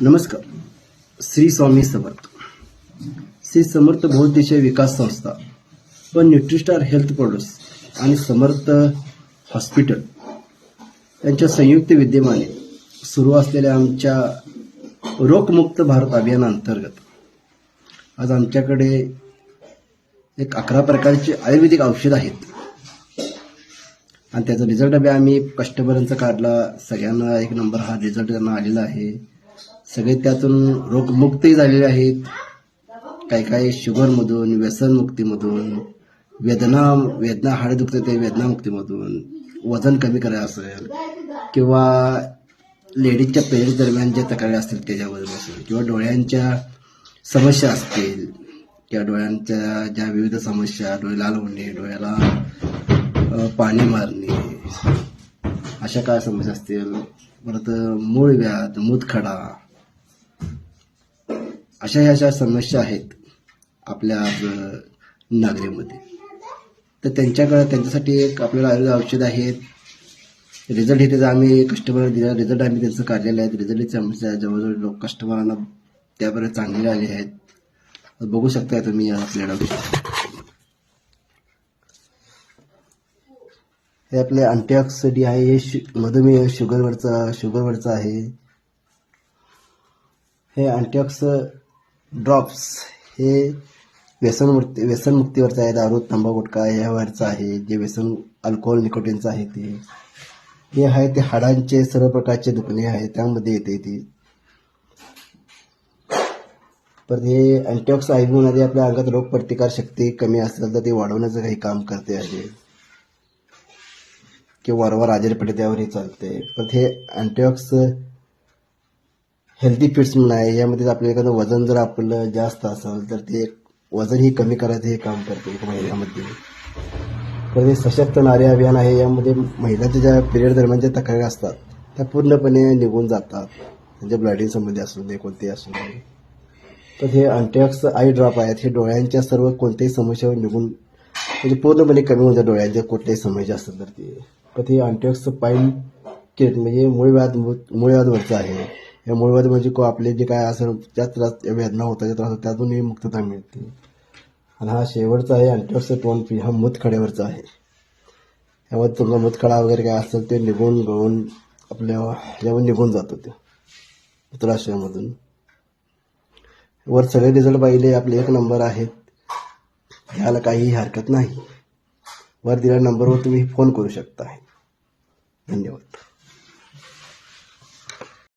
नमस्कार. श्री स्वामी समर्थ. श्री समर्थ बहुउद्देशीय विकास संस्था व न्यूट्रिस्टार हेल्थ प्रोडक्ट्स आणि समर्थ हॉस्पिटल यांच्या संयुक्त विद्यमाने सुरू असलेल्या आमच्या रोगमुक्त भारत अभियानाअंतर्गत आज आमच्याकडे एक अकरा प्रकारचे आयुर्वेदिक औषध आहेत. आणि त्याचा रिझल्ट आम्ही कस्टमरांचा काढला. सगळ्यांना एक नंबर हा रिझल्ट त्यांना आलेला आहे. सगळे त्यातून रोगमुक्तही झालेले आहेत. काही काही शुगरमधून व्यसनमुक्तीमधून वेदना वेदना हाडे दुखते ते वेदनामुक्तीमधून वजन कमी करायला असेल किंवा लेडीजच्या पिरियड दरम्यान ज्या तक्रारी असतील त्याच्याबद्दल असेल किंवा डोळ्यांच्या समस्या असतील किंवा डोळ्यांच्या ज्या विविध समस्या डोळे लाल होणे डोळ्याला पाणी मारणे अशा काय समस्या असतील? परत मूळ व्याध मूतखडा अशा ह्या अशा समस्या आहेत आपल्या नागरीमध्ये तर त्यांच्याकडं त्यांच्यासाठी एक आपल्याला आयुर्वेद औषध आहेत रिझल्ट हे त्याचा आम्ही कस्टमर दिला रिझल्ट आम्ही त्यांचं काढलेलं आहे रिझल्ट समस्या जवळजवळ लोक कस्टमरांना त्यापर्यंत चांगले आले आहेत. बघू शकताय तुम्ही आपल्याला. हे आपले अँटीऑक्सिडी आहे. हे शु मधुमेह शुगरवरचा शुगरवरचं आहे. हे अँटीऑक्स ड्रॉप्स हे व्यसनमुक्ती व्यसनमुक्तीवरचं आहे दारू तंबाखू गुटखा यावरचं आहे जे व्यसन अल्कोहोल निकोटीनचं आहे ते. हे आहे ते हाडांचे सर्व प्रकारचे दुखणे आहे त्यामध्ये येते ते. परत हे अँटीऑक्स आहे म्हणून आपल्या अंगात रोगप्रतिकार शक्ती कमी असेल तर ते वाढवण्याचं काही काम करते आहे. किंवा वारंवार आजारी पडते त्यावरही चालते. परत हे अँटीऑक्स हेल्दी फिट्स म्हणून आहे यामध्ये आपल्याला एखादं वजन जर आपलं जास्त असेल तर ते वजनही कमी करायचं हे काम करते एका महिन्यामध्ये. पण हे सशक्त नारी अभियान आहे यामध्ये महिलांच्या ज्या पिरियड दरम्यान ज्या तक्रारी असतात त्या पूर्णपणे निघून जातात. त्यांच्या ब्लडिंग संबंधी असू दे कोणतेही असू दे. तर हे अँटॅक्स आय ड्रॉप आहेत हे डोळ्यांच्या सर्व कोणत्याही समस्यावर निघून म्हणजे पूर्णपणे कमी होऊन जातात डोळ्यांच्या कुठल्याही समस्या असतात तर ते. तर हे अँटॅक्स पाईन किट म्हणजे मूळव्याध मूळव्याधवरचं आहे. या मूळव्याध म्हणजे को आपले जे काय असेल ज्या त्रास वेदना होतात ज्या त्रास त्यातूनही मुक्तता मिळते. आणि हा शेवटचा आहे अँटीऑक्स वन पी हा मूतखड्यावरचा आहे. यामध्ये तुमचा मूतखडा वगैरे काय असेल ते निघून गळून आपल्या यावर निघून जातो ते मूत्राशयामधून. वर सगळे रिझल्ट पाहिले आपले एक नंबर आहेत. घ्यायला काहीही हरकत नाही. वर दिलेल्या नंबरवर तुम्ही फोन करू शकता धन्यवाद.